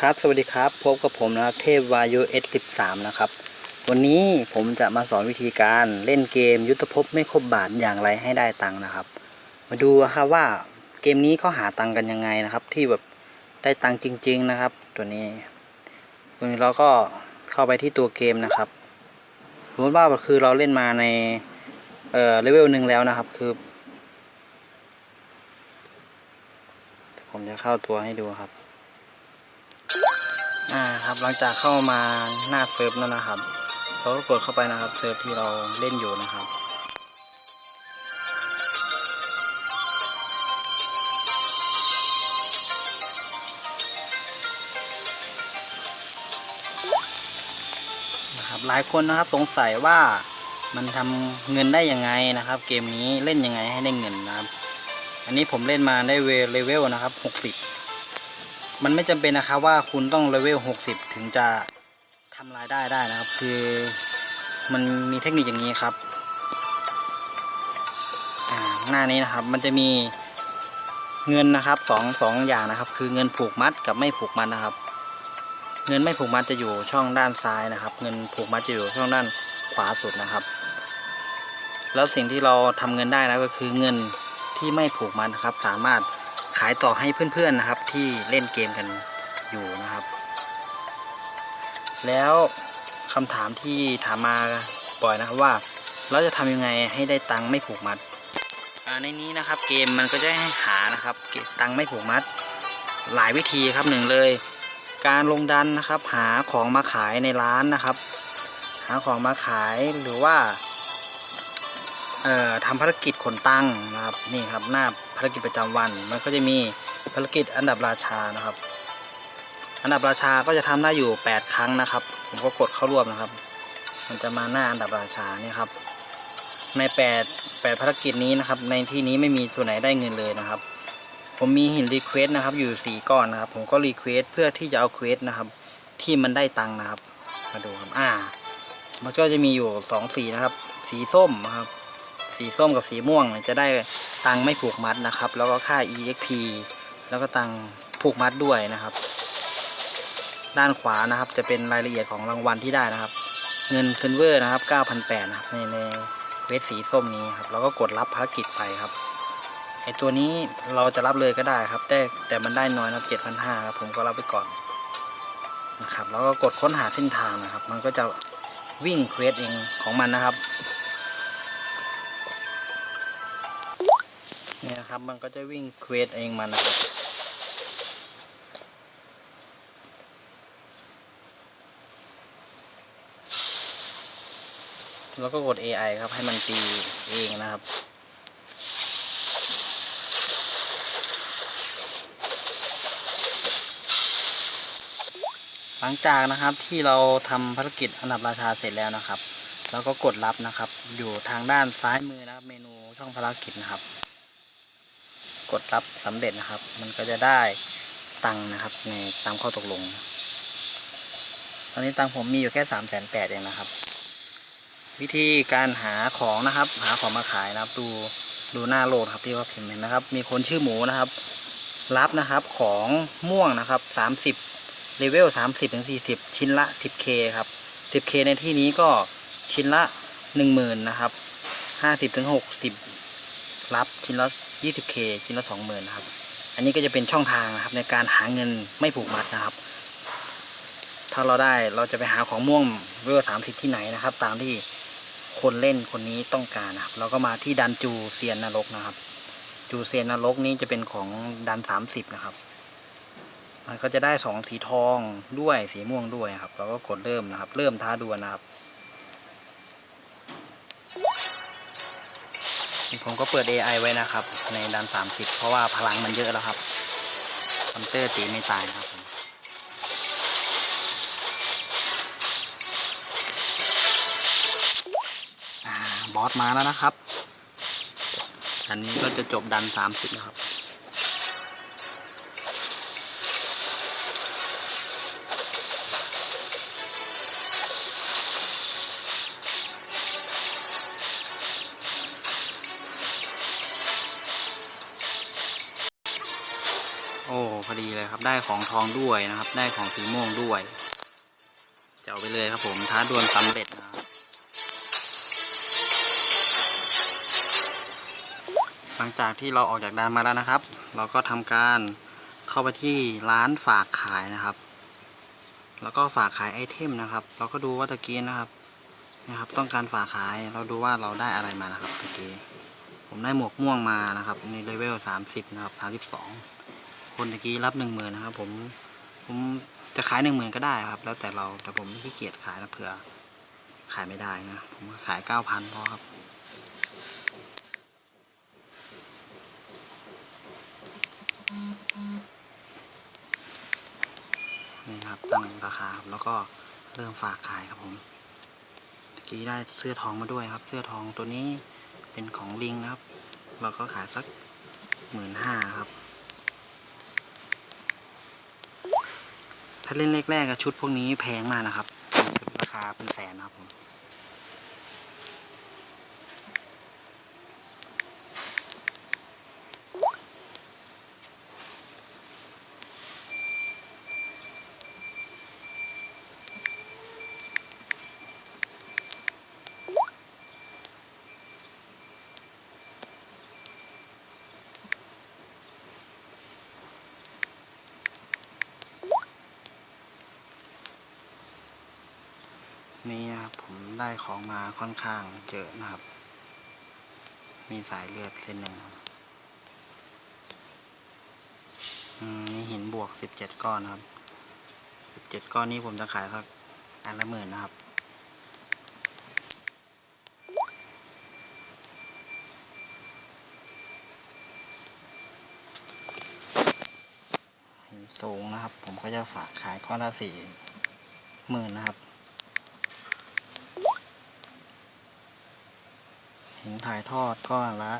ครับสวัสดีครับพบกับผมนะครับเทพวายุ S13 นะครับ วันนี้ผมจะมาสอนวิธีการเล่นเกมยุทธภพไม่ครบบาทอย่างไรให้ได้ตังค์นะครับ มาดูนะครับว่าเกมนี้เขาหาตังค์กันยังไงนะครับ ที่แบบได้ตังค์จริง ๆนะครับ ตัวนี้ตัวนี้เราก็เข้าไปที่ตัวเกมนะครับสมมติว่าคือเราเล่นมาในเอ่อเลเวลหนึ่งแล้วนะครับคือผมจะเข้าตัวให้ดูครับ อ่าครับหลังจากเข้ามาหน้าเซิร์ฟแล้วนะครับเราก็กดเข้าไปนะครับเซิร์ฟที่เราเล่นอยู่นะครับนะครับหลายคนนะครับสงสัยว่ามันทำเงินได้ยังไงนะครับ เกมนี้เล่นยังไงให้ได้เงินนะครับ อันนี้ผมเล่นมาได้เวเลเวลนะครับ 60 มันไม่จำเป็นนะครับว่าคุณต้องเลเวล 60 ถึงจะทำรายได้ได้นะครับ คือมันมีเทคนิคอย่างนี้ครับหน้านี้นะครับมันจะมีเงินนะครับสองสองอย่างนะครับ คือเงินผูกมัดกับไม่ผูกมัดนะครับ เงินไม่ผูกมัดจะอยู่ช่องด้านซ้ายนะครับ เงินผูกมัดจะอยู่ช่องด้านขวาสุดนะครับ แล้วสิ่งที่เราทำเงินได้นะก็คือเงินที่ไม่ผูกมัดนะครับ สามารถ ขายต่อให้เพื่อนๆนะครับที่เล่นเกมกันอยู่นะครับ แล้วคำถามที่ถามมาบ่อยนะครับว่า เราจะทำยังไงให้ได้ตังค์ไม่ผูกมัดในนี้นะครับเกมมันก็จะให้หานะครับเก็บตังค์ไม่ผูกมัด หลายวิธีครับหนึ่งเลย การลงดันนะครับ หาของมาขายในร้านนะครับ หาของมาขายหรือว่าทำภารกิจขนตังค์นะครับนี่ครับหน้า ภารกิจประจำวัน มันก็จะมีภารกิจอันดับราชานะครับ อันดับราชาก็จะทำได้อยู่ 8 ครั้งนะครับ ผมก็กดเข้าร่วมนะครับ มันจะมาหน้าอันดับราชาเนี่ยครับ ใน 8 8ภารกิจนี้นะครับ ในที่นี้ไม่มีตัวไหนได้เงินเลยนะครับ ผมมีหินรีเควสนะครับอยู่ 4 ก้อนนะครับ ผมก็รีเควสเพื่อที่จะเอาเควสนะครับ ที่มันได้ตังค์นะครับ มาดูครับอ่ามันก็จะมีอยู่2สีนะครับ สีส้มนะครับ สีส้มกับสีม่วงจะได้ตังไม่ผูกมัดนะครับ แล้วก็ค่า exp แล้วก็ตังผูกมัดด้วยนะครับ ด้านขวานะครับจะเป็นรายละเอียดของรางวัลที่ได้นะครับ เงินซิลเวอร์นะครับ9,800นะครับในในเวทสีส้มนี้ครับเราก็กดรับภารกิจไปครับไอตัวนี้เราจะรับเลยก็ได้ครับ แต่แต่มันได้น้อยนะครับ7,500ครับผมก็รับไปก่อนนะครับแล้วก็กดค้นหาเส้นทางนะครับ มันก็จะวิ่งเควสเองของมันนะครับ นะครับ มันก็จะวิ่งเควสเองมันนะครับ แล้วก็กด AI ครับให้มันตีเองนะครับหลังจากนะครับที่เราทำภารกิจอันดับราชาเสร็จแล้วนะครับ แล้วก็กดรับนะครับ อยู่ทางด้านซ้ายมือนะครับเมนูช่องภารกิจนะครับ กดรับสำเร็จนะครับ มันก็จะได้ตังค์นะครับ ในตามข้อตกลง ตอนนี้ตังผมมีอยู่แค่สามแสนแปดเองนะครับ วิธีการหาของนะครับ หาของมาขายนะครับ ดูดูหน้าโหลดครับที่ว่าพิมพ์เห็นนะครับ มีคนชื่อหมูนะครับ รับนะครับของม่วงนะครับสามสิบเลเวลสามสิบถึงสี่สิบชิ้นละสิบเคครับสิบเคในที่นี้ก็ชิ้นละหนึ่งหมื่นนะครับห้าสิบถึงหกสิบ รับชิ้นละยี่สิบเคชิ้นละสองหมื่นครับ อันนี้ก็จะเป็นช่องทางนะครับในการหาเงินไม่ผูกมัดนะครับ ถ้าเราได้เราจะไปหาของม่วงเวลสามสิบที่ไหนนะครับ ตามที่คนเล่นคนนี้ต้องการนะครับ เราก็มาที่ดันจูเซียนนรกนะครับ จูเซียนนรกนี้จะเป็นของดันสามสิบนะครับ มันก็จะได้สองสีทองด้วยสีม่วงด้วยครับ เราก็กดเริ่มนะครับ เริ่มท้าดวลนะครับ ผมก็เปิด AI ไว้นะครับ ในดัน 30 เพราะว่าพลังมันเยอะแล้วครับคอมเตอร์ตีไม่ตายนะครับบอสมาแล้วนะครับ อันนี้ก็จะจบดัน 30 นะครับ ครับ ได้ของทองด้วยนะครับ ได้ของสีม่วงด้วยจะเอาไปเลยครับผมท้าดวลสำเร็จนะครับหลังจากที่เราออกจากด่านมาแล้วนะครับ เราก็ทำการเข้าไปที่ร้านฝากขายนะครับ แล้วก็ฝากขายไอเทมนะครับ เราก็ดูว่าตะกี้นะครับนะครับ ต้องการฝากขายเราดูว่าเราได้อะไรมานะครับตะกี้ผมได้หมวกม่วงมานะครับในเลเวล30นะครับ32 คนตะกี้รับ10,000นนะครับผมผมจะขาย10,000ก็ได้ครับ แล้วแต่เราแต่ผมขี้เกียจขายนะเผื่อ ขายไม่ได้นะ ผมขาย9,000พอครับนี่ครับตั้งราคาครับแล้วก็เริ่มฝากขายครับผมเมื่อกี้ได้เสื้อทองมาด้วยครับ เสื้อทองตัวนี้เป็นของลิงครับ เราก็ขายสักหมื่นห้าครับ ถ้าเล่นแรกๆอะชุดพวกนี้แพงมากนะครับ ราคาเป็นแสนนะครับผม นี่นะครับผม ได้ของมาค่อนข้างเยอะนะครับ มีสายเลือดเส้นหนึ่งมมีหินบวกสิบเจ็ดก้อนนะครับสิบเจ็ดก้อนนี้ผมจะขายสักอันละหมื่นนะครับ หินสูงนะครับ ผมก็จะฝากขายก้อนละสี่หมื่นนะครับ หินถ่ายทอดก้อนละ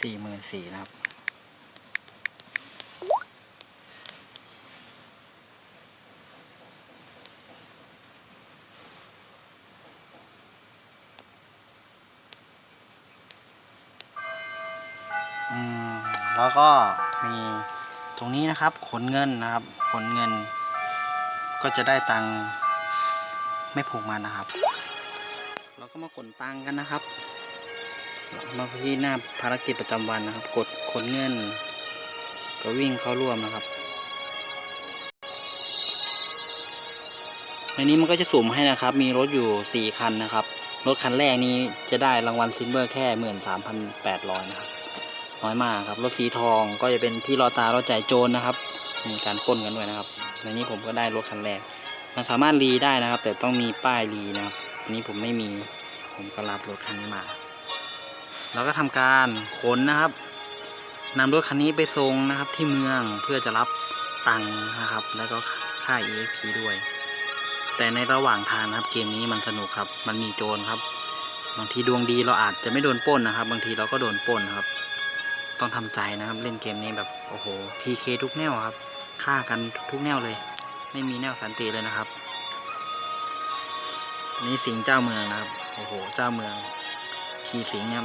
สี่หมื่นสี่นะครับ อืม แล้วก็มีตรงนี้นะครับขนเงินนะครับขนเงิน ก็จะได้ตังค์ไม่ผูกมันนะครับ เราก็มาขนตังค์กันนะครับ มาที่หน้าภารกิจประจำวันนะครับ กดขนเงิน ก็วิ่งเข้าร่วมนะครับ ในนี้มันก็จะสุ่มให้นะครับ มีรถอยู่ 4 คันนะครับ รถคันแรกนี้จะได้รางวัลซิลเวอร์แค่หมื่นสามพันแปดร้อยนะครับ น้อยมากครับ รถสีทองก็จะเป็นที่รอตารอใจโจรนะครับ มีการป้นกันด้วยนะครับ ในนี้ผมก็ได้รถคันแรก มันสามารถรีได้นะครับ แต่ต้องมีป้ายรีนะครับอันนี้ผมไม่มี ผมก็รับรถคันนี้มา เราก็ทำการขนนะครับนำรถคันนี้ไปส่งนะครับที่เมืองเพื่อจะรับตังค์นะครับ แล้วก็ค่า EXP ด้วย แต่ในระหว่างทางนะครับเกมนี้มันสนุกครับ มันมีโจรครับ บางทีดวงดีเราอาจจะไม่โดนป้นนะครับ บางทีเราก็โดนป้นครับ ต้องทำใจนะครับเล่นเกมนี้แบบโอ้โห PK ทุกแนวครับฆ่ากันทุกแนวเลย ไม่มีแนวสันติเลยนะครับ นี่สิงเจ้าเมืองนะครับโอ้โหเจ้าเมืองขี่สิงห์เนี่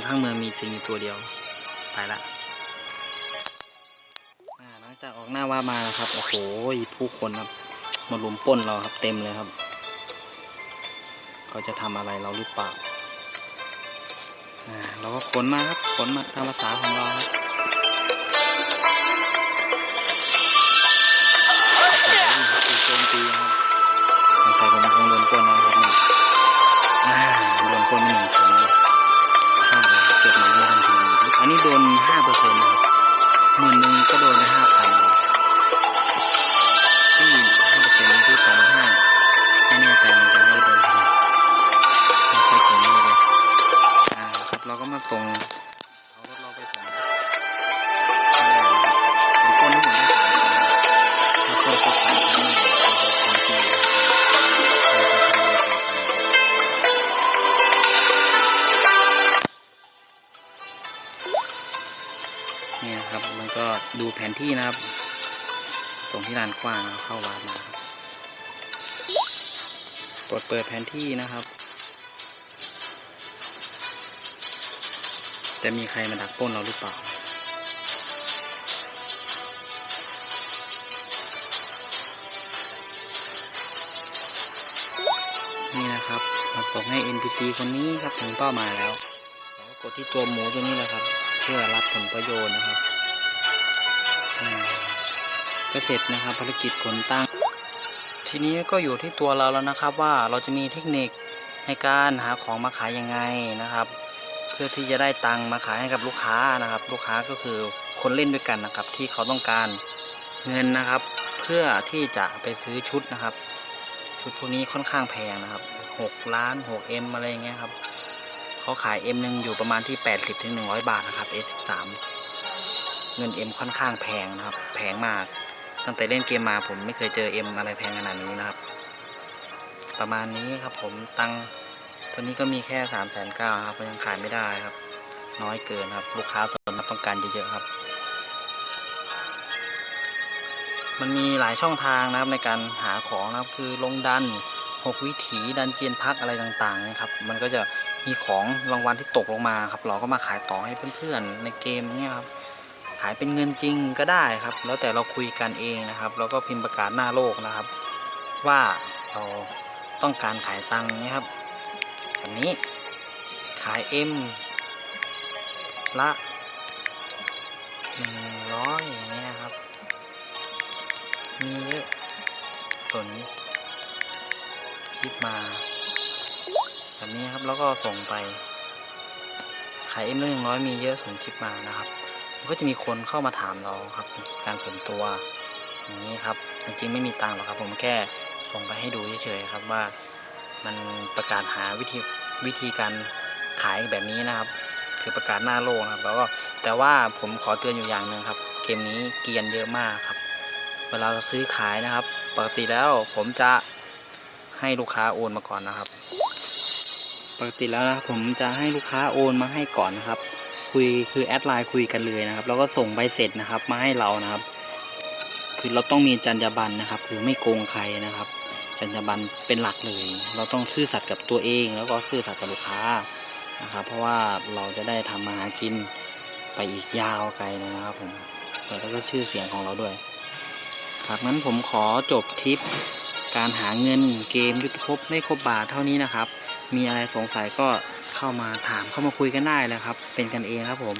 ยทั้งเมืองมีสิงอยู่ตัวเดียว ไปละหลังจากออกหน้าว่ามาครับ โอ้โห ผู้คนครับ มาลุมป้นเราครับเต็มเลยครับ เขาจะทำอะไรเราหรือเปล่าเราก็ขนมาครับขนมาตามภาษาของเราครับโอ้โหถูกโจมตีครับสงสัยผมคงโดนป้นนะครับเนี่ยโดนปล้นหนึ่ง โดนห้าเปอร์เซ็นต์นะครับหมื่นหนึ่งก็โดนไปห้าพันที่ห้าเปอร์เซ็นต์นี่สองห้าไม่แน่ใจเหมือนกันว่าโดนเท่าไหร่ไม่ค่อยเก่งเลยอ่าครับเราก็มาส่งเอารถเราไปส่งไม่ได้นะครับผมปล้นทั้งหมดได้สามครั้งถ้าปล้นครบสามครั้งนี่ ดูแผนที่นะครับ ส่งที่ลานกว้างเข้าวาร์ปมากดเปิดแผนที่นะครับ จะมีใครมาดักป้นเราหรือเปล่า นี่นะครับมาส่งให้ NPC คนนี้ครับถึงเป้ามาแล้ว กดที่ตัวหมูตัวนี้แหละครับ เพื่อรับผลประโยชน์นะครับ ก็เสร็จนะครับ ภารกิจขนตั้ง ทีนี้ก็อยู่ที่ตัวเราแล้วนะครับว่าเราจะมีเทคนิคในการหาของมาขายยังไงนะครับ เพื่อที่จะได้ตังค์มาขายให้กับลูกค้านะครับ ลูกค้าก็คือคนเล่นด้วยกันนะครับ ที่เขาต้องการเงินนะครับ เพื่อที่จะไปซื้อชุดนะครับ ชุดพวกนี้ค่อนข้างแพงนะครับ6ล้าน6 M อะไรอย่างเงี้ยครับเขาขาย M หนึ่งอยู่ประมาณที่ 80ถึง100 บาทนะครับ S13 เงิน M ค่อนข้างแพงนะครับ แพงมาก ตั้งแต่เล่นเกมมาผมไม่เคยเจอ M อะไรแพงขนาดนี้นะครับ ประมาณนี้ครับผมตังตัวนี้ก็มีแค่3ามแสนเก้าครับก็ยังขายไม่ได้ครับ น้อยเกินครับ ลูกค้าส่วนมากต้องการเยอะๆครับ มันมีหลายช่องทางนะครับในการหาของนะครับคือลงดัน6วิถีดันเจียนพักอะไรต่างๆนะครับ มันก็จะมีของรางวัลที่ตกลงมาครับ เราก็มาขายต่อให้เพื่อนๆในเกมเนี่ยครับ ขายเป็นเงินจริงก็ได้ครับ แล้วแต่เราคุยกันเองนะครับ แล้วก็พิมพ์ประกาศหน้าโลกนะครับ ว่าเราต้องการขายตังค์นะครับแบบนี้ขาย M ละหนึ่งร้อยอย่างเงี้ยครับ มีเยอะสนชิปมาแบบนี้ครับแล้วก็ส่งไปขาย M ละหนึ่งร้อยมีเยอะส่งชิปมานะครับ ก็จะมีคนเข้ามาถามเราครับ การส่วนตัวอย่างนี้ครับ จริงๆไม่มีตังค์หรอกครับ ผมแค่ส่งไปให้ดูเฉยๆครับว่ามันประกาศหาวิธีวิธีการขายแบบนี้นะครับ คือประกาศหน้าโลกนะครับ แล้วก็แต่ว่าผมขอเตือนอยู่อย่างหนึ่งครับเกมนี้เกียนเยอะมากครับ เวลาเราซื้อขายนะครับ ปกติแล้วผมจะให้ลูกค้าโอนมาก่อนนะครับ ปกติแล้วนะผมจะให้ลูกค้าโอนมาให้ก่อนนะครับ คุยคือแอดไลน์คุยกันเลยนะครับ แล้วก็ส่งใบเสร็จนะครับ มาให้เรานะครับ คือเราต้องมีจรรยาบรรณนะครับ คือไม่โกงใครนะครับ จรรยาบรรณเป็นหลักเลย เราต้องซื่อสัตย์กับตัวเอง แล้วก็ซื่อสัตย์กับลูกค้านะครับ เพราะว่าเราจะได้ทำมาหากินไปอีกยาวไกลนะครับผมแล้วก็ชื่อเสียงของเราด้วย ครับงั้นผมขอจบทริปการหาเงินเกมยุทธภพไม่ครบบาทเท่านี้นะครับ มีอะไรสงสัยก็ เข้ามาถามเข้ามาคุยกันได้เลยครับ เป็นกันเองครับผม